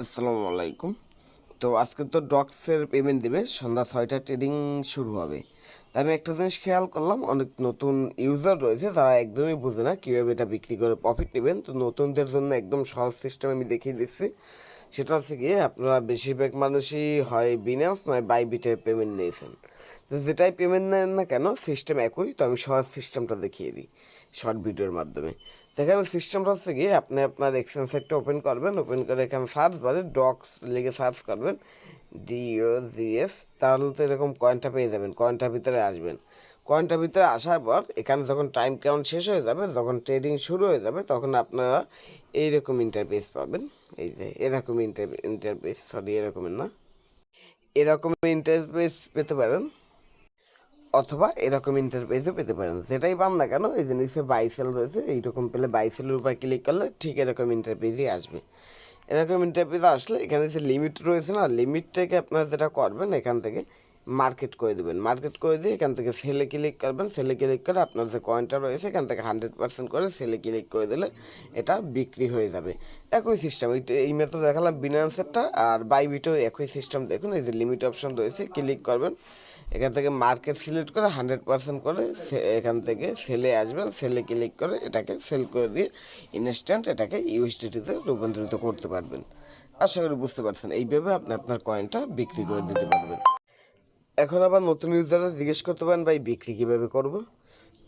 আসসালামু আলাইকুম তো আজকে তো ডক্সের পেমেন্ট দেবে, সন্ধ্যা ছয়টা ট্রেডিং শুরু হবে। তা আমি একটা জিনিস খেয়াল করলাম, অনেক নতুন ইউজার রয়েছে তারা একদমই বুঝে না কীভাবে এটা বিক্রি করে প্রফিট নেবেন। তো নতুনদের জন্য একদম সহজ সিস্টেম আমি দেখিয়ে দিচ্ছি। সেটা হচ্ছে গিয়ে আপনারা বেশিরভাগ মানুষই হয় বিনান্স নয় বাইবিটে পেমেন্ট নিয়েছেন। তো যেটাই পেমেন্ট নেন না কেন সিস্টেম একই। তো আমি সহজ সিস্টেমটা দেখিয়ে দিই শর্ট ভিডিওর মাধ্যমে। এখানে সিস্টেমটা হচ্ছে গিয়ে আপনি আপনার এক্সচেঞ্জ সাইটটা ওপেন করবেন ওপেন করে এখানে সার্চ বারে ডক্স লিখে সার্চ করবেন ডিও জিএস তাহলে তো এরকম কয়েনটা পেয়ে যাবেন কয়েনটার ভিতরে আসবেন। কয়েনটার ভিতরে আসার পর, এখানে যখন টাইম কাউন্ট শেষ হয়ে যাবে, যখন ট্রেডিং শুরু হয়ে যাবে, তখন আপনারা এইরকম ইন্টারফেস পাবেন। এই যে, এরকম ইন্টার ইন্টারফেস সরি এরকমের না। এরকম ইন্টারফেস পেতে পারেন। অথবা এরকম ইন্টারপ্রাইজও পেতে পারেন। সেটাই পান না কেন? এই নিচে বাইসেল রয়েছে, এইরকম পেলে বাইসেলের উপর ক্লিক করলে ঠিক এরকম ইন্টারপ্রাইজই আসবে। এরকম ইন্টারপ্রাইজ আসলে এখানে যে লিমিট রয়েছে না লিমিটটাকে আপনারা যেটা করবেন এখান থেকে মার্কেট করে দেবেন। মার্কেট করে দিয়ে এখান থেকে সেলে ক্লিক করবেন। সেলে ক্লিক করে আপনার যে কয়েনটা রয়েছে, এখান থেকে হান্ড্রেড পার্সেন্ট করে সেলে ক্লিক করে দিলে এটা বিক্রি হয়ে যাবে। একই সিস্টেম এই মেথড দেখালাম বিনান্সেরটা আর বাইবিটেও একই সিস্টেম দেখুন, এই যে লিমিট অপশন রয়েছে ক্লিক করবেন। এখান থেকে মার্কেট সিলেক্ট করে হান্ড্রেড পার্সেন্ট করে এখান থেকে সেলে আসবেন। সেলে ক্লিক করে এটাকে সেল করে দিয়ে ইনস্ট্যান্ট এটাকে ইউএসডিটিতে রূপান্তরিত করতে পারবেন। আশা করি বুঝতে পারছেন। এইভাবে আপনি আপনার কয়েনটা বিক্রি করে দিতে পারবেন। এখন আবার নতুন ইউজাররা জিজ্ঞেস করতে পারেন, ভাই, বিক্রি কীভাবে করব?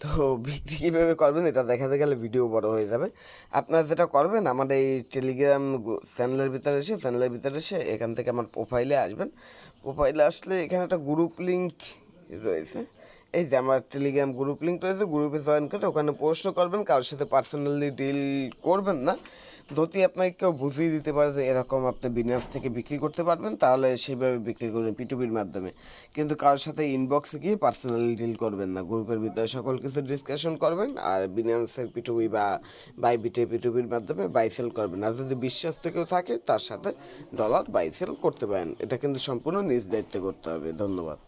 তো বিক্রি কীভাবে করবেন, এটা দেখাতে গেলে ভিডিও বড় হয়ে যাবে। আপনারা যেটা করবেন, আমার এই টেলিগ্রাম চ্যানেলের ভিতরে এসে চ্যানেলের ভিতরে এসে এখান থেকে আমার প্রোফাইলে আসবেন। প্রোফাইলে আসলে এখানে একটা গ্রুপ লিঙ্ক রয়েছে। এই যে আমার টেলিগ্রাম গ্রুপ লিঙ্ক রয়েছে গ্রুপে জয়েন করে ওখানে প্রশ্ন করবেন, কারোর সাথে পার্সোনালি ডিল করবেন না। যদি আপনাকে কেউ বুঝিয়ে দিতে পারে যে এরকম আপনি বিনান্স থেকে বিক্রি করতে পারবেন, তাহলে সেইভাবে বিক্রি করবেন পিটুপির মাধ্যমে। কিন্তু কারোর সাথে ইনবক্সে গিয়ে পার্সোনালি ডিল করবেন না। গ্রুপের ভিতরে সকল কিছু ডিসকাশন করবেন আর বিনান্সের পিটুপি বা বাইবিটে পিটুপির মাধ্যমে বাই সেল করবেন। আর যদি বিশ্বাস থেকেও থাকে, তার সাথে ডলার বাই সেল করতে পারেন। এটা কিন্তু সম্পূর্ণ নিজ দায়িত্বে করতে হবে। ধন্যবাদ।